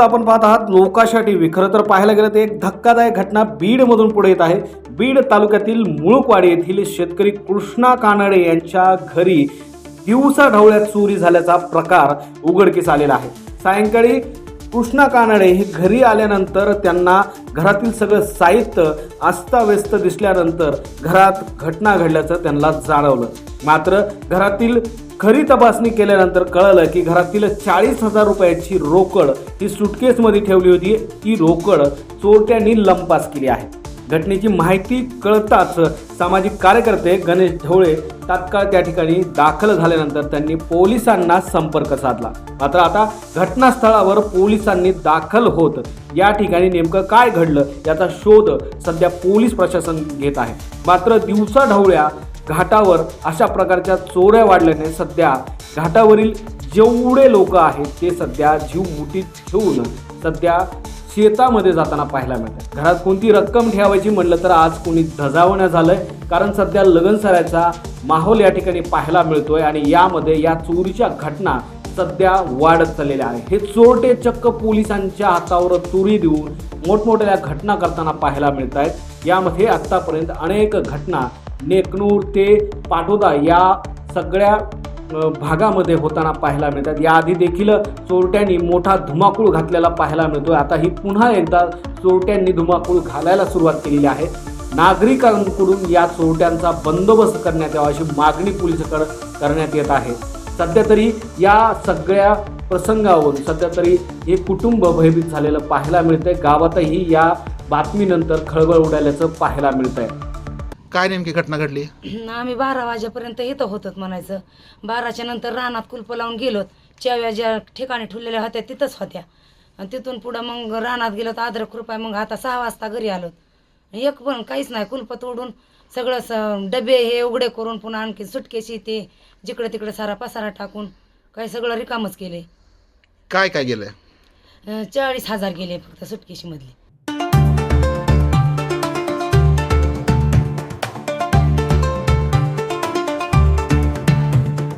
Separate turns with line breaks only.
तसेच आपण पाहत आहात नौकाशा टी व्ही खरं तर पाहायला गेलं तर एक धक्कादायक घटना बीडमधून पुढे येत आहे. बीड तालुक्यातील मुळूकवाडी येथील शेतकरी कृष्णा कानडे यांच्या घरी दिवसा ढवळ्यात चोरी झाल्याचा प्रकार उघडकीस आलेला आहे. सायंकाळी कृष्णा कानडे हे घरी आल्यानंतर त्यांना घरातील सगळं साहित्य अस्ताव्यस्त दिसल्यानंतर घरात घटना घडल्याचं त्यांना जाणवलं. मात्र घरातील खरी तपासणी केल्यानंतर कळलं की घरातील चाळीस हजार रुपयाची रोकड ही सुटकेसमध्ये ठेवली होती. ती रोकड चोरट्यांनी लंपास केली आहे. घटनेची माहिती कळताच सामाजिक कार्यकर्ते गणेश ढवळे तात्काळ त्या ठिकाणी दाखल झाल्यानंतर त्यांनी पोलिसांना संपर्क साधला. मात्र आता घटनास्थळावर पोलिसांनी दाखल होत या ठिकाणी नेमकं काय घडलं याचा शोध सध्या पोलीस प्रशासन घेत आहे. मात्र दिवसा ढवळ्या घाटावर अशा प्रकारच्या चोऱ्या वाढल्याने सध्या घाटावरील जेवढे लोक आहेत ते सध्या जीव मुठीत ठेवून सध्या शेतामध्ये जाताना पाहायला मिळतात. घरात कोणती रक्कम ठेवायची म्हटलं तर आज कोणी धजावण्या झालंय. कारण सध्या लगनसरायचा माहोल या ठिकाणी पाहायला मिळतोय आणि यामध्ये या चोरीच्या घटना सध्या वाढत चाललेल्या आहेत. हे चोरटे चक्क पोलिसांच्या हातावर चोरी देऊन मोठमोठ्या घटना करताना पाहायला मिळत आहेत यामध्ये आत्तापर्यंत अनेक घटना नेकनूर ते पाटोदा या सगळ्या भागामध्ये होताना पाहायला मिळतात. याआधी देखील चोरट्यांनी मोठा धुमाकूळ घातलेला पाहायला मिळतोय. आता ही पुन्हा एकदा चोरट्यांनी धुमाकूळ घालायला सुरुवात केलेली आहे. नागरिकांकडून या चोरट्यांचा बंदोबस्त करण्यात यावा अशी मागणी पोलिसाकडे करण्यात येत आहे. सध्या तरी या सगळ्या प्रसंगावरून सध्या तरी हे कुटुंब भयभीत झालेलं पाहायला मिळतंय. गावातही या बातमीनंतर खळबळ उडाल्याचं पाहायला मिळतंय.
काय नेमकी घटना घडली?
आम्ही बारा वाजेपर्यंत इथं होतो म्हणायचं. बाराच्या नंतर रानात कुलपं लावून गेलो चाव्या ज्या ठिकाणी ठेवलेल्या होत्या तिथंच होत्या. आणि तिथून पुढं मग रानात गेलो तर अद्रक रुपये मग आता सहा वाजता घरी आलो एक पण काहीच नाही कुलपं तोडून सगळं स डबे हे उघडे करून पुन्हा आणखी सुटकेशी ते जिकडे तिकडे सारा पसारा टाकून काही सगळं रिकामच केले.
काय काय गेलंय
चाळीस हजार गेले फक्त सुटकेशीमधले.